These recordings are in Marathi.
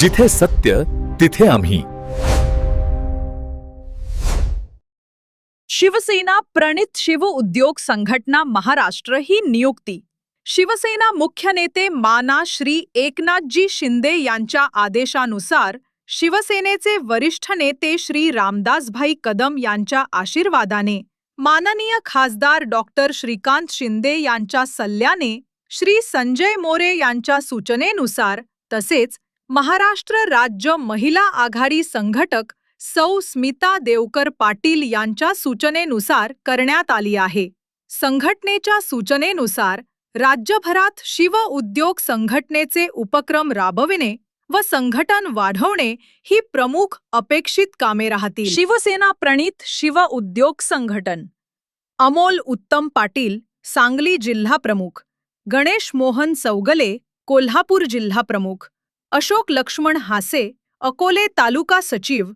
जिथे सत्य तिथे आम्ही. शिवसेना प्रणित शिव उद्योग संघटना महाराष्ट्र ही नियुक्ती. शिवसेना मुख्य नेते माना श्री एकनाथजी शिंदे यांच्या आदेशानुसार शिवसेनेचे वरिष्ठ नेते श्री रामदासभाई कदम यांच्या आशीर्वादाने माननीय खासदार डॉक्टर श्रीकांत शिंदे यांच्या सल्ल्याने श्री संजय मोरे यांच्या सूचनेनुसार तसेच महाराष्ट्र राज्य महिला आघाडी संघटक सौ स्मिता देवकर पाटील यांच्या सूचनेनुसार करण्यात आली आहे. संघटनेच्या सूचनेनुसार राज्यभरात शिव उद्योग संघटनेचे उपक्रम राबविणे व संघटन वाढवणे ही प्रमुख अपेक्षित कामे राहतील. शिवसेना प्रणित शिव उद्योग संघटन. अमोल उत्तम पाटील सांगली जिल्हा प्रमुख. गणेश मोहन चौगले कोल्हापूर जिल्हा प्रमुख. अशोक लक्ष्मण हासे अकोले तालुका सचिव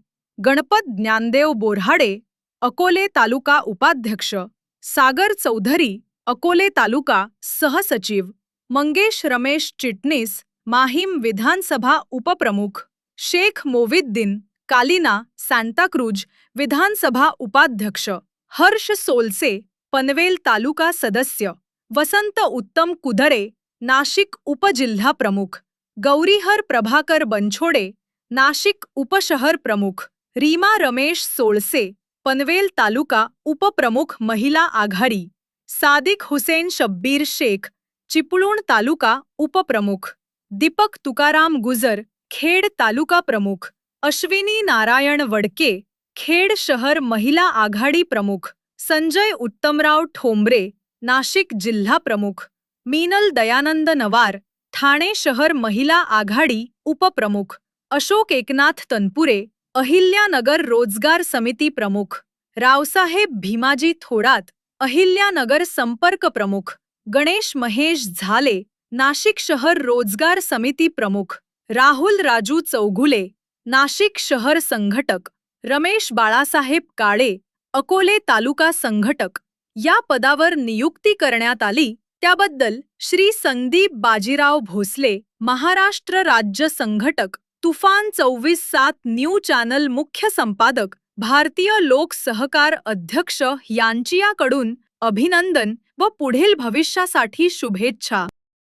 गणपत ज्ञानदेव बोऱ्हाडे अकोले तालुका उपाध्यक्ष सागर चौधरी अकोले तालुका सहसचिव मंगेश रमेश चिटणीस माहीम विधानसभा उपप्रमुख शेख मोविद्दीन कालिना सांताक्रूज विधानसभा उपाध्यक्ष हर्ष सोलसे पनवेल तालुका सदस्य वसंत उत्तम कुदरे नाशिक उपजिल्हा प्रमुख. गौरीहर प्रभाकर बनछोडे नाशिक उपशहर प्रमुख रीमा रमेश सोळसे पनवेल तालुका उपप्रमुख महिला आघाडी सादिक हुसेन शब्बीर शेख चिपळूण तालुका उपप्रमुख दीपक तुकाराम गुजर खेड तालुका प्रमुख अश्विनी नारायण वडके खेड शहर महिला आघाडी प्रमुख संजय उत्तमराव ठोंबरे नाशिक जिल्हा प्रमुख मीनल दयानंद नवार ठाणे शहर महिला आघाडी उपप्रमुख अशोक एकनाथ तनपुरे अहिल्यानगर रोजगार समिती प्रमुख रावसाहेब भीमाजी थोडात अहिल्यानगर संपर्क प्रमुख गणेश महेश झाले नाशिक शहर रोजगार समिती प्रमुख राहुल राजू चौघुले नाशिक शहर संघटक रमेश बाळासाहेब काळे अकोले तालुका संघटक या पदावर नियुक्ती करण्यात आली. त्याबद्दल श्री संदीप बाजीराव भोसले महाराष्ट्र राज्य संघटक तुफान चोवीस सात न्यू चॅनल मुख्य संपादक भारतीय लोक सहकार अध्यक्ष यांचियाकडून अभिनंदन व पुढील भविष्यासाठी शुभेच्छा.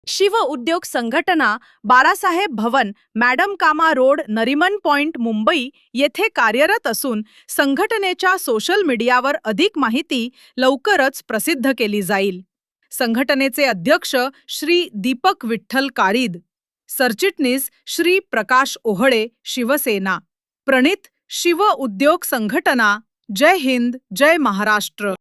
Shiv Udyog Sanghatana Balasaheb Bhavan madam Cama road Nariman point Mumbai येथे कार्यरत असून संघटनेच्या सोशल मीडियावर अधिक माहिती लवकरच प्रसिद्ध केली जाईल. संघटनेचे अध्यक्ष श्री दीपक विठ्ठल कारीद सरचिटणीस श्री प्रकाश ओहळे शिवसेना प्रणित शिव उद्योग संघटना जय हिंद जय महाराष्ट्र.